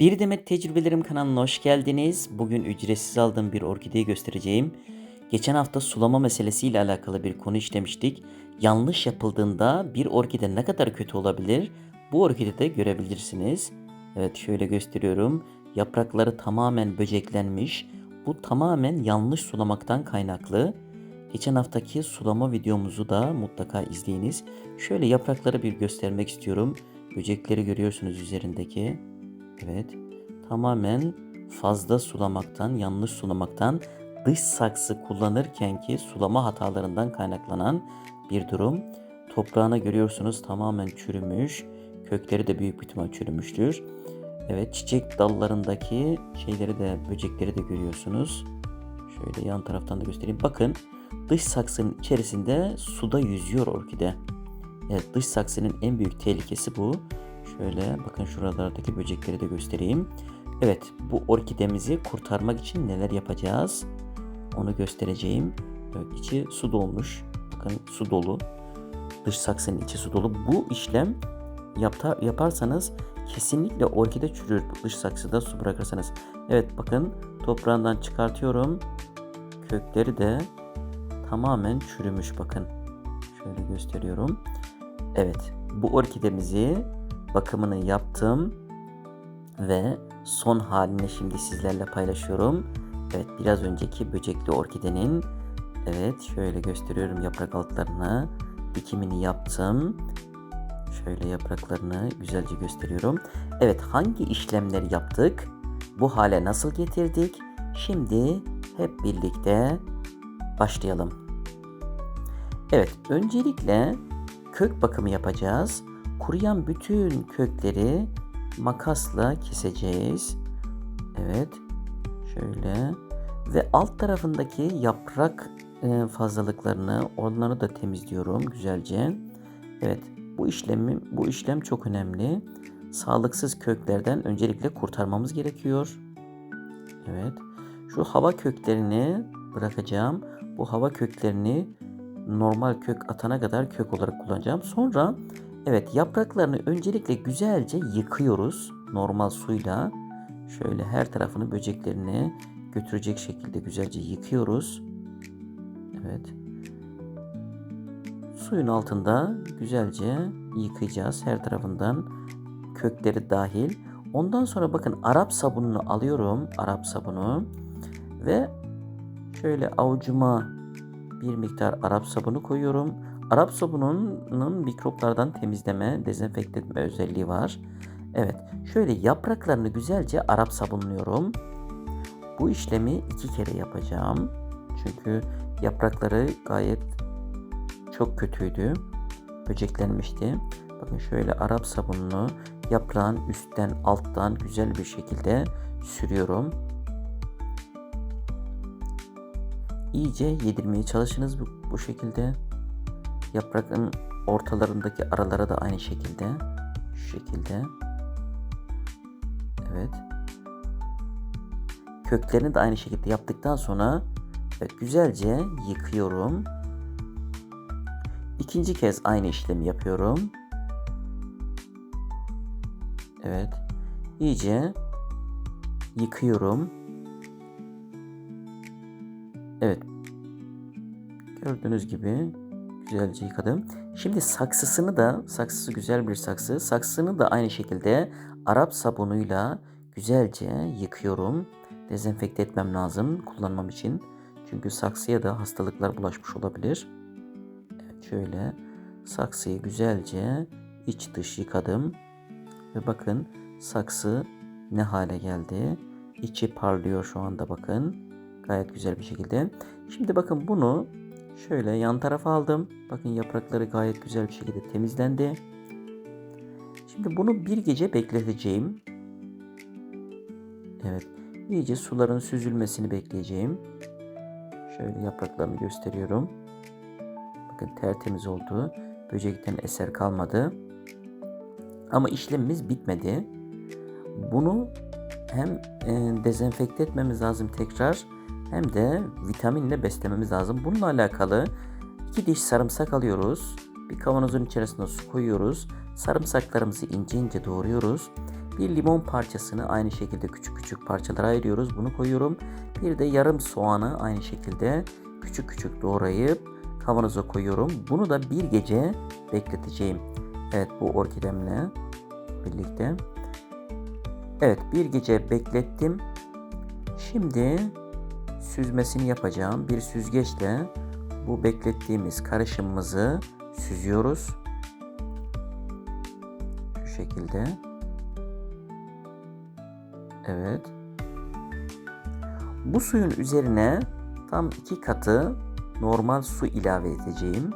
Bir Demet Tecrübelerim kanalına hoş geldiniz. Bugün ücretsiz aldığım bir orkideyi göstereceğim. Geçen hafta sulama meselesiyle alakalı bir konu işlemiştik. Yanlış yapıldığında bir orkide ne kadar kötü olabilir? Bu orkidede görebilirsiniz. Evet şöyle gösteriyorum. Yaprakları tamamen böceklenmiş. Bu tamamen yanlış sulamaktan kaynaklı. Geçen haftaki sulama videomuzu da mutlaka izleyiniz. Şöyle yaprakları bir göstermek istiyorum. Böcekleri görüyorsunuz üzerindeki. Evet. Tamamen fazla sulamaktan, yanlış sulamaktan, dış saksı kullanırken ki sulama hatalarından kaynaklanan bir durum. Toprağını görüyorsunuz tamamen çürümüş. Kökleri de büyük bir ihtimal çürümüştür. Evet çiçek dallarındaki şeyleri de böcekleri de görüyorsunuz. Şöyle yan taraftan da göstereyim. Bakın dış saksının içerisinde suda yüzüyor orkide. Evet dış saksının en büyük tehlikesi bu. Şöyle bakın şuralardaki böcekleri de göstereyim. Evet bu orkidemizi kurtarmak için neler yapacağız? Onu göstereceğim. Evet içi su dolmuş. Bakın su dolu. Dış saksının içi su dolu. Bu işlem yapta, yaparsanız kesinlikle orkide çürür. Dış saksıda su bırakırsanız. Evet bakın toprağından çıkartıyorum. Kökleri de tamamen çürümüş bakın. Şöyle gösteriyorum. Evet bu orkidemizi bakımını yaptım ve son halini şimdi sizlerle paylaşıyorum. Evet biraz önceki böcekli orkidenin evet şöyle gösteriyorum yaprak altlarını dikimini yaptım. Şöyle yapraklarını güzelce gösteriyorum. Evet hangi işlemleri yaptık? Bu hale nasıl getirdik? Şimdi hep birlikte başlayalım. Evet öncelikle kök bakımı yapacağız. Kuruyan bütün kökleri makasla keseceğiz. Evet. Şöyle. Ve alt tarafındaki yaprak e, fazlalıklarını onları da temizliyorum güzelce. Evet. Bu işlemi bu işlem çok önemli. Sağlıksız köklerden öncelikle kurtarmamız gerekiyor. Evet. Şu hava köklerini bırakacağım. Bu hava köklerini normal kök atana kadar kök olarak kullanacağım. Sonra Evet yapraklarını öncelikle güzelce yıkıyoruz normal suyla. Şöyle her tarafını böceklerini götürecek şekilde güzelce yıkıyoruz. Evet. Suyun altında güzelce yıkayacağız her tarafından kökleri dahil. Ondan sonra bakın Arap sabununu alıyorum. Arap sabunu ve şöyle avucuma bir miktar Arap sabunu koyuyorum. Arap sabununun mikroplardan temizleme, dezenfekte etme özelliği var. Evet, şöyle yapraklarını güzelce Arap sabunluyorum. Bu işlemi iki kere yapacağım. Çünkü yaprakları gayet çok kötüydü. Böceklenmişti. Bakın şöyle Arap sabununu yaprağın üstten alttan güzel bir şekilde sürüyorum. İyice yedirmeye çalışınız bu, bu şekilde. Yaprakın ortalarındaki aralara da aynı şekilde. Şu şekilde. Evet. Köklerini de aynı şekilde yaptıktan sonra evet, güzelce yıkıyorum. İkinci kez aynı işlemi yapıyorum. Evet. İyice yıkıyorum. Evet. Gördüğünüz gibi güzelce yıkadım. Şimdi saksısını da, saksısı güzel bir saksı. Saksısını da aynı şekilde Arap sabunuyla güzelce yıkıyorum. Dezenfekte etmem lazım kullanmam için. Çünkü saksıya da hastalıklar bulaşmış olabilir. Evet şöyle saksıyı güzelce iç dış yıkadım. Ve bakın saksı ne hale geldi. İçi parlıyor şu anda bakın. Gayet güzel bir şekilde. Şimdi bakın bunu Şöyle yan tarafa aldım. Bakın yaprakları gayet güzel bir şekilde temizlendi. Şimdi bunu bir gece bekleteceğim. Evet. İyice suların süzülmesini bekleyeceğim. Şöyle yapraklarını gösteriyorum. Bakın tertemiz oldu. Böcekten eser kalmadı. Ama işlemimiz bitmedi. Bunu hem e, dezenfekte etmemiz lazım tekrar hem de vitaminle beslememiz lazım. Bununla alakalı iki diş sarımsak alıyoruz. Bir kavanozun içerisine su koyuyoruz. Sarımsaklarımızı ince ince doğruyoruz. Bir limon parçasını aynı şekilde küçük küçük parçalara ayırıyoruz. Bunu koyuyorum. Bir de yarım soğanı aynı şekilde küçük küçük doğrayıp kavanoza koyuyorum. Bunu da bir gece bekleteceğim. Evet bu orkidemle birlikte. Evet bir gece beklettim. Şimdi süzmesini yapacağım. Bir süzgeçle bu beklettiğimiz karışımımızı süzüyoruz. Şu şekilde. Evet. Bu suyun üzerine tam iki katı normal su ilave edeceğim.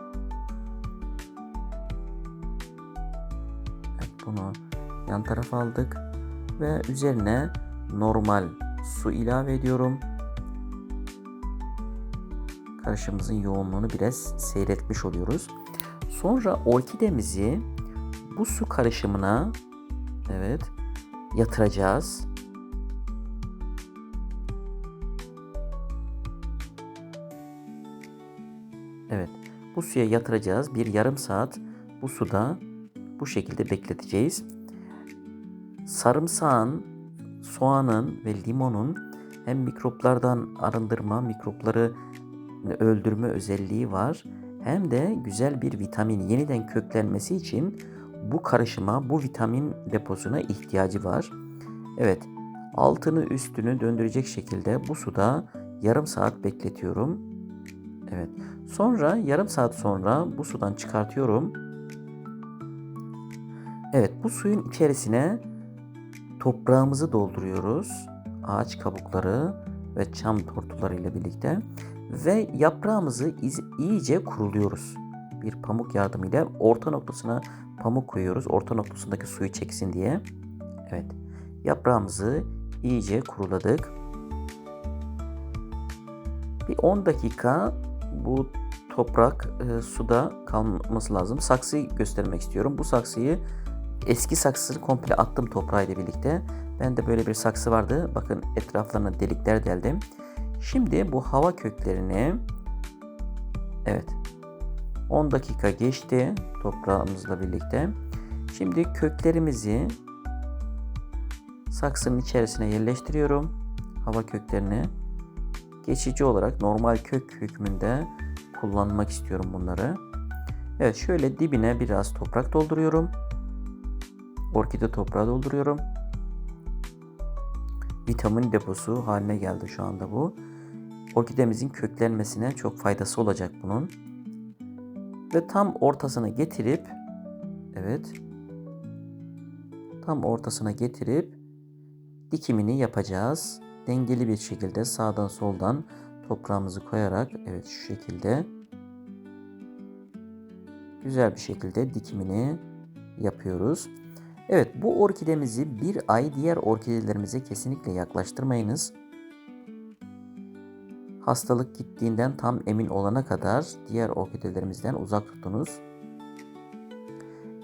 Evet, bunu yan tarafa aldık ve üzerine normal su ilave ediyorum. Karışımımızın yoğunluğunu biraz seyretmiş oluyoruz. Sonra orkidemizi bu su karışımına evet yatıracağız. Evet. Bu suya yatıracağız. Bir yarım saat bu suda bu şekilde bekleteceğiz. Sarımsağın, soğanın ve limonun hem mikroplardan arındırma, mikropları öldürme özelliği var. Hem de güzel bir vitamin yeniden köklenmesi için bu karışıma, bu vitamin deposuna ihtiyacı var. Evet, altını üstünü döndürecek şekilde bu suda yarım saat bekletiyorum. Evet. Sonra yarım saat sonra bu sudan çıkartıyorum. Evet, bu suyun içerisine toprağımızı dolduruyoruz. Ağaç kabukları ve çam tortuları ile birlikte ve yaprağımızı iyice kuruluyoruz. Bir pamuk yardımıyla orta noktasına pamuk koyuyoruz. Orta noktasındaki suyu çeksin diye. Evet. Yaprağımızı iyice kuruladık. Bir 10 dakika bu toprak e, suda kalması lazım. Saksıyı göstermek istiyorum. Bu saksıyı eski saksıyı komple attım toprağıyla birlikte. Ben de böyle bir saksı vardı. Bakın etraflarına delikler deldim. Şimdi bu hava köklerini evet 10 dakika geçti toprağımızla birlikte. Şimdi köklerimizi saksının içerisine yerleştiriyorum. Hava köklerini geçici olarak normal kök hükmünde kullanmak istiyorum bunları. Evet şöyle dibine biraz toprak dolduruyorum. Orkide toprağı dolduruyorum. Vitamin deposu haline geldi şu anda bu. Orkidemizin köklenmesine çok faydası olacak bunun. Ve tam ortasına getirip evet tam ortasına getirip dikimini yapacağız. Dengeli bir şekilde sağdan soldan toprağımızı koyarak evet şu şekilde güzel bir şekilde dikimini yapıyoruz. Evet bu orkidemizi bir ay diğer orkidelerimize kesinlikle yaklaştırmayınız. Hastalık gittiğinden tam emin olana kadar diğer orkidelerimizden uzak tutunuz.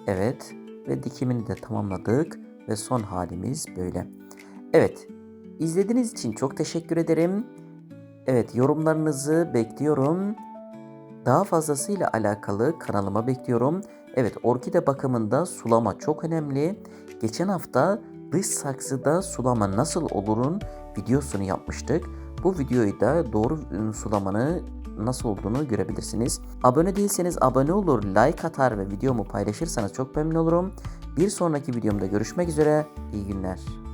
Evet ve dikimini de tamamladık ve son halimiz böyle. Evet izlediğiniz için çok teşekkür ederim. Evet yorumlarınızı bekliyorum. Daha fazlasıyla alakalı kanalıma bekliyorum. Evet orkide bakımında sulama çok önemli. Geçen hafta dış saksıda sulama nasıl olurun videosunu yapmıştık. Bu videoyu da doğru sulamanı nasıl olduğunu görebilirsiniz. Abone değilseniz abone olur, like atar ve videomu paylaşırsanız çok memnun olurum. Bir sonraki videomda görüşmek üzere. İyi günler.